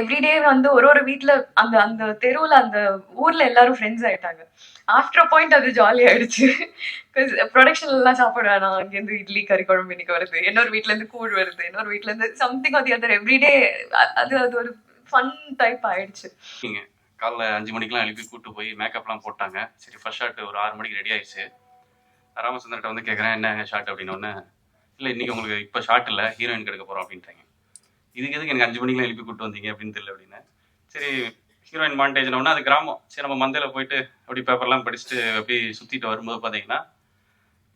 Everyday வந்து ஒரு ஒரு வீட்ல அந்த அந்த தெருவுல அந்த ஊர்ல எல்லாரும் ஃப்ரெண்ட்ஸ் ஆயிட்டாங்க. ஆஃப்டர் பாயிண்ட் அது ஜாலி ஆயிடுச்சு. ப்ரொடக்ஷன்ல எல்லாம் சாப்பிடுவேன் வேணாம். அங்கேருந்து இட்லி கறி குழம்பு இன்னைக்கு வருது. இன்னொரு வீட்ல இருந்து கூழ் வருது. இன்னொரு வீட்ல இருந்து சம்திங் அது அதர் எவ்ரிடே அது அது ஒரு ஃபன் டைப் ஆயிடுச்சு. காலைல அஞ்சு மணிக்கெலாம் எழுப்பி கூப்பிட்டு போய் மேக்கப்லாம் போட்டாங்க. சரி ஃபர்ஸ்ட் ஷாட் ஒரு ஆறு மணிக்கு ரெடி ஆயிடுச்சு. ராமச்சந்திரன்ட்ட வந்து கேட்குறேன் என்ன ஷாட் அப்படின்னோடனே இல்லை இன்னைக்கு உங்களுக்கு இப்போ ஷாட் இல்லை ஹீரோயின் எடுக்க போகிறோம் அப்படின்றாங்க இதுக்கு எதுக்கு எனக்கு அஞ்சு மணிக்கெலாம் எழுப்பி கூப்பிட்டு வந்தீங்க அப்படின்னு தெரியல அப்படின்னு. சரி ஹீரோயின் மாண்டேஜ்னோடனே அது கிராமம். சரி நம்ம மந்தையில் போயிட்டு அப்படி பேப்பர்லாம் படிச்சுட்டு அப்படி சுற்றிட்டு வரும்போது பார்த்தீங்கன்னா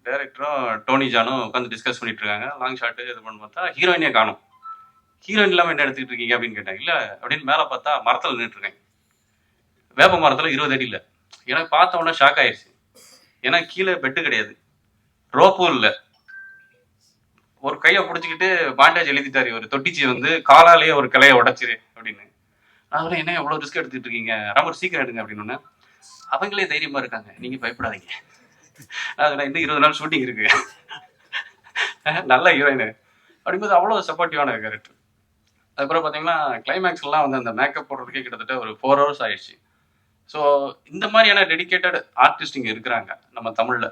டேரக்டரும் டோனி ஜானும் உட்காந்து டிஸ்கஸ் பண்ணிட்டு இருக்காங்க. லாங் ஷாட்டு இது பண்ணி பார்த்தா ஹீரோயினே காணும். ஹீரோயின் இல்லாமல் என்ன எடுத்துக்கிட்டு இருக்கீங்க அப்படின்னு கேட்டாங்க இல்லை அப்படின்னு மேலே பார்த்தா மரத்தில் நின்றுட்டுருக்காங்க வேப்ப மரத்தில் இருபது அடி இல்லை. எனக்கு பார்த்த உடனே ஷாக் ஆயிடுச்சு. ஏன்னா கீழே பெட்டு கிடையாது. ரோப்பும் இல்லை. ஒரு கையை பிடிச்சிக்கிட்டு பாண்டேஜ் எழுதிட்டாரு ஒரு தொட்டிச்சி வந்து காலாலேயே ஒரு கிளைய உடைச்சிரு அப்படின்னு. அதெல்லாம் என்ன எவ்வளோ ரிஸ்க் எடுத்துட்டு இருக்கீங்க? ரொம்ப சீக்கிரம் எடுங்க அப்படின்னு அவங்களே தைரியமா இருக்காங்க. நீங்க பயப்படாதீங்க. அதில் இன்னும் இருபது நாள் ஷூட்டிங் இருக்கு. நல்ல ஹீரோயின் அப்படிங்கும்போது அவ்வளோ சப்போர்ட்டிவான கேரக்டர் அதுக்கப்புறம் பார்த்தீங்கன்னா கிளைமேக்ஸ்லாம் வந்து அந்த மேக்கப் போடுறதுக்கே கிட்டத்தட்ட ஒரு ஃபோர் ஹவர்ஸ் ஆயிடுச்சு. ஸோ இந்த மாதிரியான டெடிகேட்டட் ஆர்டிஸ்ட் இங்கே இருக்கிறாங்க நம்ம தமிழில்.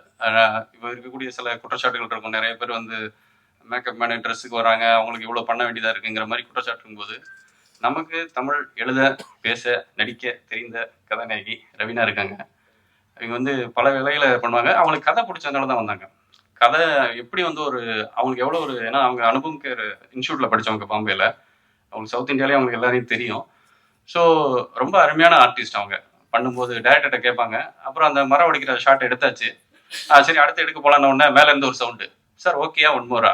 இப்போ இருக்கக்கூடிய சில குற்றச்சாட்டுகள் இருக்கும். நிறைய பேர் வந்து மேக்கப் மேன ட்ரெஸ்ஸுக்கு வராங்க அவங்களுக்கு இவ்வளோ பண்ண வேண்டியதாக இருக்குங்கிற மாதிரி குற்றச்சாட்டும் போது நமக்கு தமிழ் எழுத பேச நடிக்க தெரிந்த கதாநாயகி ரவீனா இருக்காங்க. அவங்க வந்து பல வேலைகளை பண்ணுவாங்க. அவங்களுக்கு கதை பிடிச்சதுனால தான் வந்தாங்க. கதை எப்படி வந்து ஒரு அவங்களுக்கு எவ்வளோ ஒரு ஏன்னா அவங்க அனுபவம் கேர் இன்ஸ்டியூட்டில் படித்தவங்க பாம்பேயில் அவங்களுக்கு சவுத் இந்தியாலே அவங்களுக்கு எல்லாரையும் தெரியும். ஸோ ரொம்ப அருமையான ஆர்டிஸ்ட் அவங்க. பண்ணும்போது டேரக்டர்கிட்ட கேட்பாங்க. அப்புறம் அந்த மரம் ஒடிக்கிற ஷார்ட் எடுத்தாச்சு. ஆ சரி அடுத்து எடுக்க போலான்னு உடனே மேலேருந்து ஒரு சவுண்டு சார் ஓகேயா ஒன் மோரா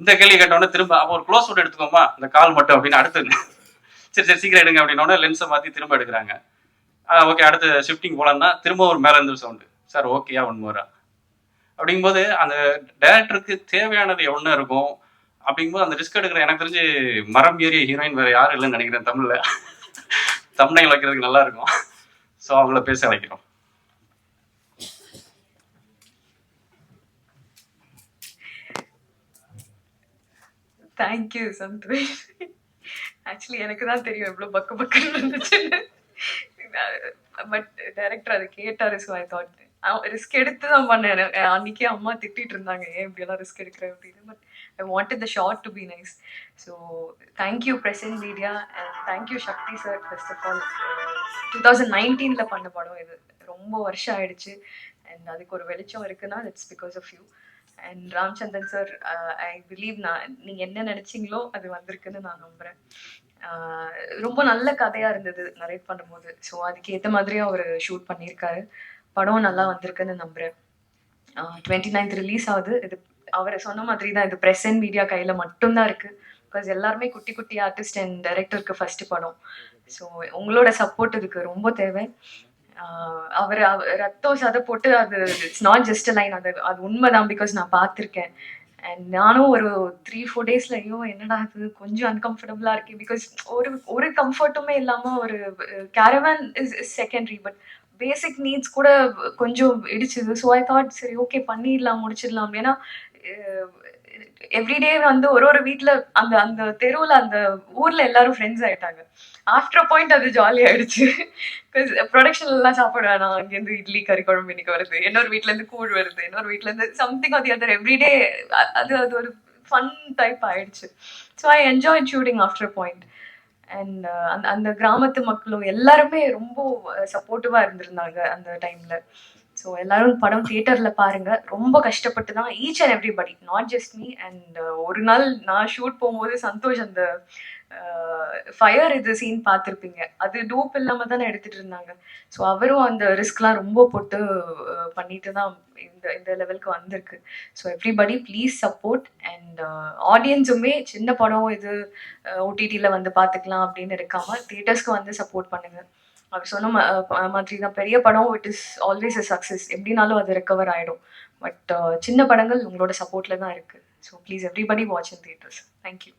இந்த கேள்வி கேட்டோடனே திரும்ப அப்போ ஒரு க்ளோஸ் அவுட் எடுத்துக்கோமா? இந்த கால் மட்டும் அப்படின்னு அடுத்து சரி சரி சீக்கிரம் எடுங்க அப்படின்னோடனே லென்ஸை மாற்றி திரும்ப எடுக்கிறாங்க. ஓகே அடுத்து ஷிஃப்டிங் போலான்னா திரும்ப ஒரு மேல இருந்து ஒரு சவுண்டு சார் ஓகேயா ஒன் மோரா அப்படிங்கும்போது அந்த டேரக்டருக்கு தேவையானது எவ்வளோ இருக்கும்? அப்படிங்கும்போது அந்த ரிஸ்க் எடுக்கிற எனக்கு தெரிஞ்சு மரம் ஏறிய ஹீரோயின் வேற யாரும் இல்லைன்னு நினைக்கிறேன் தமிழ்ல. தமிழை வைக்கிறதுக்கு நல்லா இருக்கும். ஸோ அவங்கள பேச வைக்கிறோம் தேங்க்யூ சந்தோஷ் ஆக்சுவலி எனக்கு தான் தெரியும் எவ்வளோ பக்கு பக்குன்னு இருந்துச்சுன்னு. பட் டைரக்டர் அதை கேட்டாரு ஸோ ஐ தாட் ரிஸ்க் எடுத்து தான் பண்ணேன். அன்னைக்கே அம்மா திட்டிட்டு இருந்தாங்க ஏன் இப்படியெல்லாம் ரிஸ்க் எடுக்கிறேன் அப்படின்னு. But I wanted the short to be nice so thank you present media and thank you Sakthi sir first of all two thousand நைன்டீனில் பண்ண படம் இது. ரொம்ப வருஷம் ஆயிடுச்சு. அண்ட் அதுக்கு ஒரு வெளிச்சம் இருக்குன்னா it's because of you and Ramchandran sir I believe நான் நீங்க என்ன நினைச்சீங்களோ அது வந்திருக்குன்னு நான் நம்புறேன். Uh, ரொம்ப நல்ல கதையா இருந்தது நரேட் பண்ணும்போது. ஸோ அதுக்கு ஏற்ற மாதிரியும் அவர் ஷூட் பண்ணியிருக்காரு. படம் நல்லா வந்திருக்குன்னு நம்புறேன். டுவெண்ட்டி நைன்த் ரிலீஸ் ஆகுது. இது அவர் சொன்ன மாதிரி தான் இது ப்ரெசன்ட் மீடியா கையில மட்டும்தான் இருக்கு. பிகாஸ் எல்லாருமே குட்டி குட்டி ஆர்டிஸ்ட் அண்ட் டைரக்டருக்கு ஃபர்ஸ்ட் படம். ஸோ உங்களோட சப்போர்ட் இதுக்கு ரொம்ப தேவை. அவர் அவ- ரத்தம் சதை போட்டு அது இட்ஸ் நாட் ஜஸ்ட் லைன் அது அது உண்மைதான் பிகாஸ் நான் பார்த்துருக்கேன். அண்ட் நானும் ஒரு த்ரீ ஃபோர் டேஸ்ல ஐயோ என்னடா அது கொஞ்சம் அன்கம்ஃபர்டபுளா இருக்கு. பிகாஸ் ஒரு ஒரு கம்ஃபர்ட்டுமே இல்லாம ஒரு caravan is secondary but basic needs கூட கொஞ்சம் இடிச்சுது. ஸோ ஐ தாட் சரி ஓகே பண்ணிடலாம் முடிச்சிடலாம். ஏன்னா எவ்ரிடே வந்து ஒரு ஒரு வீட்ல அந்த அந்த தெருவுல அந்த ஊர்ல எல்லாரும் ஃப்ரெண்ட்ஸ் ஆயிட்டாங்க. ஆஃப்டர் பாயிண்ட் அது ஜாலி ஆயிடுச்சு. ப்ரொடக்ஷன்ல எல்லாம் சாப்பிட வேணாம். அங்கேருந்து இட்லி கறி குழம்பு இன்னைக்கு வருது. இன்னொரு வீட்ல இருந்து கூழ் வருது. இன்னொரு வீட்ல இருந்து சம்திங் அது அதர் எவ்ரிடே அது அது ஒரு ஃபன் டைப் ஆயிடுச்சு. So I enjoy shooting after point and அந்த அந்த கிராமத்து மக்களும் எல்லாருமே ரொம்ப uh, சப்போர்ட்டிவா இருந்திருந்தாங்க அந்த டைம்ல ஸோ எல்லாரும் படம் தியேட்டரில் பாருங்க. ரொம்ப கஷ்டப்பட்டு தான் each and everybody not just me and ஒரு நாள் நான் ஷூட் போகும்போது சந்தோஷ் அந்த uh, ஃபயர் இது சீன் பார்த்துருப்பீங்க. அது டூப் இல்லாமல் தானே எடுத்துட்டு இருந்தாங்க. ஸோ அவரும் அந்த ரிஸ்க்லாம் ரொம்ப போட்டு uh, பண்ணிட்டு தான் இந்த இந்த லெவலுக்கு வந்திருக்கு. So everybody please support and ஆடியன்ஸுமே சின்ன படம் இது uh, ஓடிடியில் வந்து பார்த்துக்கலாம் அப்படின்னு இருக்காமல் தியேட்டர்ஸ்க்கு வந்து சப்போர்ட் பண்ணுங்க. அவர் சொன்ன மாதிரி தான் பெரிய படம் it is always a success எப்படினாலும் அது ரெக்கவர் ஆகிடும் பட் சின்ன படங்கள் உங்களோட சப்போர்ட்டில் தான் இருக்குது so please everybody watch in theatres thank you